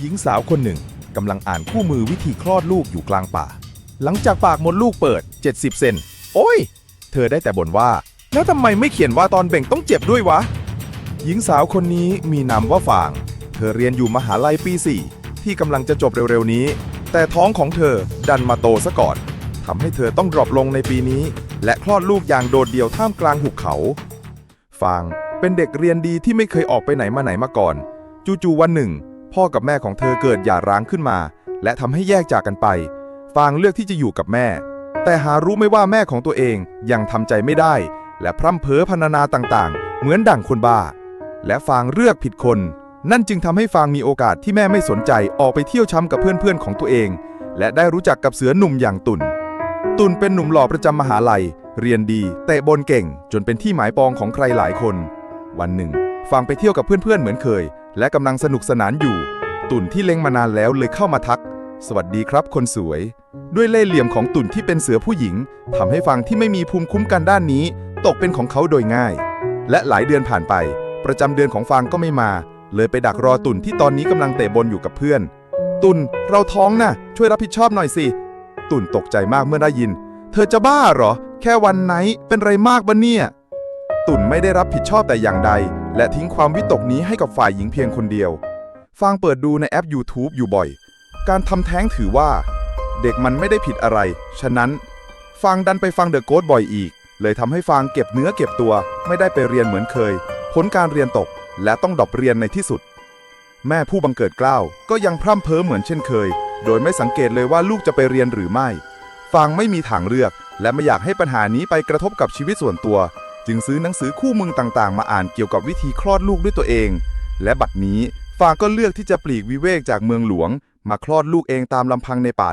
หญิงสาวคนหนึ่งกำลังอ่านคู่มือวิธีคลอดลูกอยู่กลางป่า หลังจากปากมดลูกเปิด 70 เซน โอ้ย เธอได้แต่บ่นว่า แล้วทำไมไม่เขียนว่าตอนเบ่งต้องเจ็บด้วยวะ หญิงสาวคนนี้มีนามว่าฟาง เธอเรียนอยู่มหาลัยปี 4 ที่กำลังจะจบเร็วๆนี้ แต่ท้องของเธอดันมาโตซะก่อนทำให้เธอต้องดรอปลงในปีนี้ และคลอดลูกอย่างโดดเดี่ยวท่ามกลางหุบเขา ฟางเป็นเด็กเรียนดีที่ไม่เคยออกไปไหนมาไหนมาก่อน จู่ๆวันหนึ่ง พ่อกับแม่ของเธอเกิดหย่าร้างขึ้นมา และทำให้แยกจากกันไป ฟางเลือกที่จะอยู่กับแม่ แต่หารู้ไม่ว่าแม่ของตัวเองยังทำใจไม่ได้ และพร่ำเพ้อพรรณนาต่างๆ เหมือนดั่งคนบ้า และฟางเลือกผิดคน นั่นจึงทำให้ฟางมีโอกาสที่แม่ไม่สนใจออกไปเที่ยวช้ำกับเพื่อนๆของตัวเอง และได้รู้จักกับเสือหนุ่มอย่างตุ่น ตุ่นเป็นหนุ่มหล่อประจำมหาลัย เรียนดีเตะบอลเก่ง จนเป็นที่หมายปองของใครหลายคน วันหนึ่งฟางไปเที่ยวกับเพื่อนๆเหมือนเคยและกำลังสนุกสนานอยู่ ตุ่นที่เล็งมานานแล้วเลยเข้ามาทัก สวัสดีครับคนสวย ด้วยเล่ห์เหลี่ยมของตุ่นที่เป็นเสือผู้หญิงทำให้ฟางที่ไม่มีภูมิคุ้มกันด้านนี้ ตกเป็นของเขาโดยง่าย และหลายเดือนผ่านไป ประจำเดือนของฟางก็ไม่มา เลยไปดักรอตุ่นที่ตอนนี้กำลังเตะบอลอยู่กับเพื่อน ตุ่นเราท้องนะช่วยรับผิดชอบหน่อยสิตุ่นตกใจมากเมื่อได้ยิน เธอจะบ้าเหรอ แค่วันไหนเป็นไรมากบ้าเนี่ย ตุ่นไม่ได้รับผิดชอบแต่อย่างใดและทิ้งความวิตกนี้ให้กับฝ่ายหญิงเพียงคนเดียว ฟางเปิดดูในแอป YouTube อยู่บ่อย การทำแท้งถือว่า เด็กมันไม่ได้ผิดอะไร ฉะนั้น ฟางดันไปฟังเดอะโก t บ่อยอีก เลยทำให้ฟางเก็บเนื้อเก็บตัว ไม่ได้ไปเรียนเหมือนเคย ผลการเรียนตก และต้องดรอปเรียนในที่สุด แม่ผู้บังเกิดกล้าวก็ยังพร่ำเพ้อเหมือนเช่นเคย โดยไม่สังเกตเลยว่าลูกจะไปเรียนหรือไม่ ฟางไม่มีทางเลือก และไม่อยากให้ปัญหานี้ไปกระทบกับชีวิตส่วนตัว จึงซื้อหนังสือคู่มือต่างๆ มาอ่านเกี่ยวกับวิธีคลอดลูกด้วยตัวเอง และบัดนี้ฟางก็เลือกที่จะปลีกวิเวกจากเมืองหลวง มาคลอดลูกเองตามลำพังในป่า